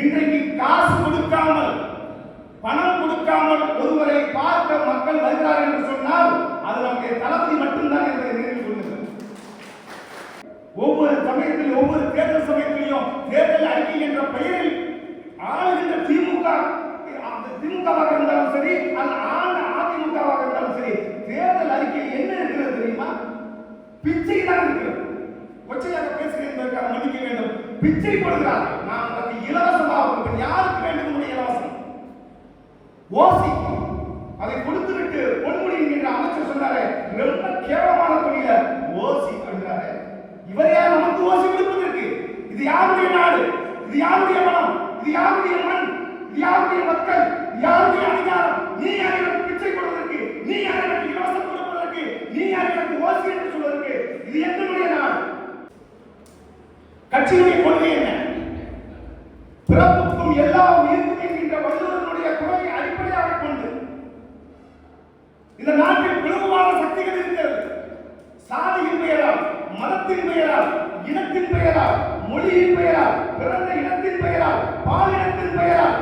இன்றைக்கு காசு கொடுக்காமல் பணம் கொடுக்காமல் ஒருவரை பார்க்க மக்கள் வருகிறார் என்று சொன்னால் அது நம்முடைய தளபதி மட்டும்தான் என்பதை நினைவு சொல்லுங்கள் ஒவ்வொரு சமயத்திலும் ஒவ்வொரு தேர்தல் சமயத்திலையும் தேர்தல் அறிக்கை என்ற பெயரில் ஆளுகின்ற திமுக திமுகவாக இருந்தாலும் சரி அல்ல ஆண்ட அதிமுகவாக இருந்தாலும் சரி தேர்தல் அறிக்கை என்ன இருக்கிறது தெரியுமா? பிச்சை தான் இருக்கிறது. ஒச்சையாக பேசுகிறேன் என்பதற்காக மன்னிக்க வேண்டும். பிச்சை கொடுக்கிறார் நான் உனக்கு இலவசமாக கொடுப்பேன் யாருக்கு வேண்டும் உங்களுடைய இலவசம்? ஓசி அதை கொடுத்துவிட்டு பொன்முடி என்கின்ற அமைச்சர் சொன்னாரு ரொம்ப கேவலமான தொழில ஓசி அப்படின்றாரு இவர் யார் நமக்கு ஓசி கொடுப்பதற்கு? இது யாருடைய நாடு? இது யாருடைய மனம்? இது யாருடைய மண்? இது யாருடைய மக்கள்? யாருடைய அதிகாரம்? நீ யார் எனக்கு பிச்சை கொடுவதற்கு நீ யார் எனக்கு இலவசம் கொடுப்பதற்கு? நீ யார் எனக்கு ஓசி என்று சொல்வதற்கு? இது எங்களுடைய கட்சியுடைய கொள்கை என்ன? பிறப்புக்கும் எல்லா உயிர்க்கும் என்கின்ற வள்ளுவனுடைய குரலை அடிப்படையாக கொண்டு இந்த நாட்டில் பிளவுவான சக்திகள் இருக்கிறது. சாதியின் பெயரால் மதத்தின் பெயரால் இனத்தின் பெயரால் மொழியின் பெயரால் பிறந்த இனத்தின் பெயரால் பாலினத்தின் பெயரால்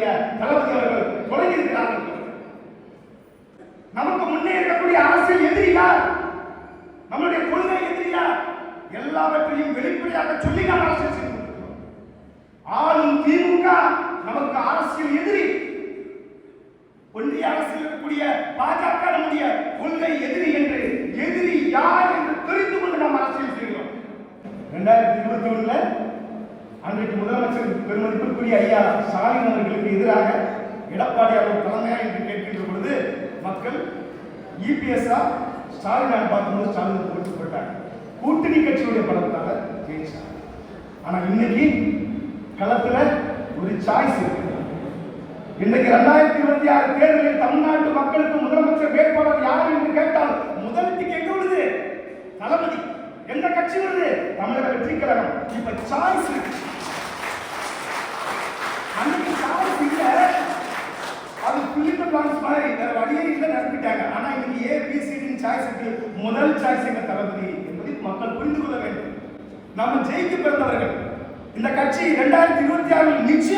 எங்களுடைய தளபதி அவர்கள் தொடங்கியிருக்கிறார்கள் நமக்கு முன்னே இருக்கக்கூடிய அரசியல் எதிரியா நம்மளுடைய நம்முடைய கொள்கை எதிரியா எல்லாவற்றையும் வெளிப்படையாக சொல்லி நாம் அரசியல் செய்து கொண்டிருக்கிறோம். ஆளும் திமுக நமக்கு அரசியல் எதிரி. ஒன்றிய அரசில் இருக்கக்கூடிய பாஜக நம்முடைய கொள்கை எதிரி என்று எதிரி யார் என்று தெரிந்து கொண்டு நாம் அரசியல் செய்கிறோம். இரண்டாயிரத்தி இருபத்தி ஒண்ணுல அன்றைக்கு முதலமைச்சர் பெருமதிப்புக்குரிய ஐயா ஸ்டாலின் அவர்களுக்கு எதிராக எடப்பாடி அவர் தலைமையாக என்று கேட்கின்ற பொழுது மக்கள் இபிஎஸ்ஆ ஸ்டாலின் பார்க்கும்போது ஸ்டாலின் போட்டு போட்டாங்க கூட்டணி கட்சியுடைய பலத்தால ஜெயிச்சாங்க ஆனா இன்னைக்கு களத்துல ஒரு சாய்ஸ் இருக்கு இன்னைக்கு ரெண்டாயிரத்தி இருபத்தி ஆறு தேர்தலில் தமிழ்நாட்டு மக்களுக்கு முதலமைச்சர் வேட்பாளர் யார் என்று கேட்டால் முதலுக்கு கேட்க விடுது எந்த கட்சி வருது தமிழக வெற்றி கழகம். இப்ப சாய்ஸ் இருக்கு. அன்னைக்கு சாய்ஸ் இல்ல. அது பிலிப்பு பிளான்ஸ் மாதிரி. வேற வழியே இல்ல நடத்திட்டாங்க ஆனா இன்னைக்கு ஏபிசிடின் சாய்ஸ் இருக்கு. முதல் சாய்ஸ் எங்க தளபதி என்பதை மக்கள் புரிந்து கொள்ள வேண்டும். நம்ம ஜெயிக்க பிறந்தவர்கள். இந்த கட்சி இரண்டாயிரத்தி இருபத்தி ஆறில் நிச்சயமாக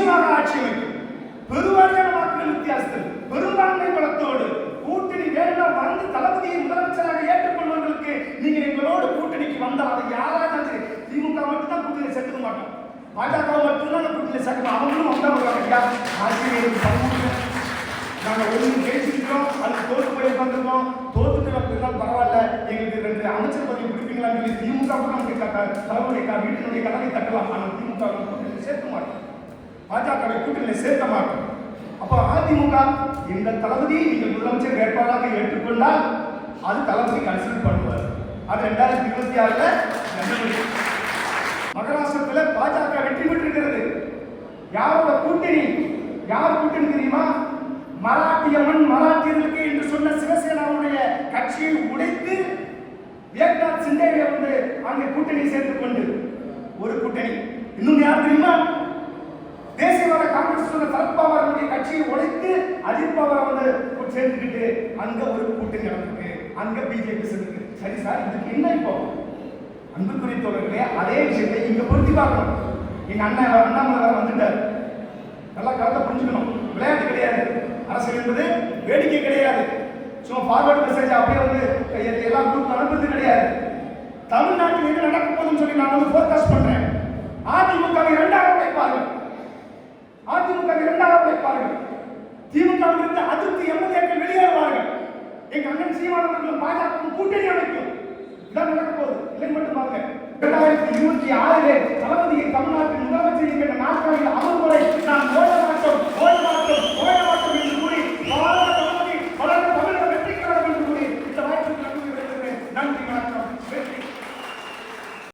வந்தால் அதை யாராக சரி திமுக மட்டும் தான் கூட்டணி சேர்த்துக்க மாட்டோம். பாஜக மட்டும்தான் தான் கூட்டணி சேர்க்கணும். அவங்களும் வந்தவங்க ஐயா ஆசிரியருக்கு பங்கு நாங்க பேசிக்கிறோம் அது தோத்து போய் வந்திருக்கோம் தோத்துட்டு அப்படிலாம் பரவாயில்ல. எங்களுக்கு ரெண்டு அமைச்சர் பதவி கொடுப்பீங்களான்னு சொல்லி திமுக கூட நமக்கு கட்ட தலைவருடைய க- வீட்டினுடைய கதவை தட்டலாம். ஆனால் திமுக வை கூட்டணியில் சேர்க்க மாட்டோம். பாஜகவை கூட்டணியில் சேர்க்க மாட்டோம். அப்போ அதிமுக எங்கள் தளபதி நீங்கள் முதலமைச்சர் வேட்பாளராக ஏற்றுக்கொண்டால் அது தளபதி கன்சிடர் பண்ணுவார். அது ரெண்டாயிரத்தி இருபத்தி ஆறுல ஜனவரி பாஜக வெற்றி பெற்றிருக்கிறது. யாரோட கூட்டணி? யார் கூட்டணி தெரியுமா? மராட்டிய மண் மராட்டியர்களுக்கு என்று சொன்ன சிவசேனாவுடைய கட்சியை உடைத்து ஏக்நாத் சிண்டேவை வந்து அங்கே கூட்டணி சேர்த்துக் கொண்டு ஒரு கூட்டணி. இன்னும் யார் தெரியுமா? தேசியவாத காங்கிரஸ் சொன்ன சரத்பவார் கட்சியை உடைத்து அஜித் பவார் வந்து சேர்த்துக்கிட்டு அங்க ஒரு கூட்டணி நடந்திருக்கு. அங்க பிஜேபி சேர்ந்துருக்கு சரி சார் இதுக்கு என்ன இப்போ? அன்புக்குரிய தோழர்களே அதே விஷயத்தை இங்க பொருத்தி பார்க்கணும். எங்க அண்ணன் அண்ணாமலை வேற வந்துட்டார். நல்லா கரெக்டாக புரிஞ்சுக்கணும். விளையாட்டு கிடையாது. அரசியல் என்பது வேடிக்கை கிடையாது. சும்மா ஃபார்வர்டு மெசேஜ் அப்படியே வந்து எ- எல்லா குரூப் அனுப்புறது கிடையாது. தமிழ்நாட்டில் என்ன நடக்க போகுதுன்னு சொல்லி நான் வந்து ஃபோர்காஸ்ட் பண்றேன். அதிமுக இரண்டாக உழைப்பார்கள் அதிமுக இரண்டாக உழைப்பார்கள் திமுக இருந்து அதிருப்தி எம்எல்ஏக்கள் வெளியேறுவார்கள். மாணவர்களும் பாஜகவும் கூட்டணி அமைக்கும். இதான் நடக்க போகுது. இல்லை மட்டும் இரண்டாயிரத்தி இருபத்தி ஆறிலே தளபதியை தமிழ்நாட்டின் முதலமைச்சர் என்கிற நாட்களில் அமர்வுரை நான்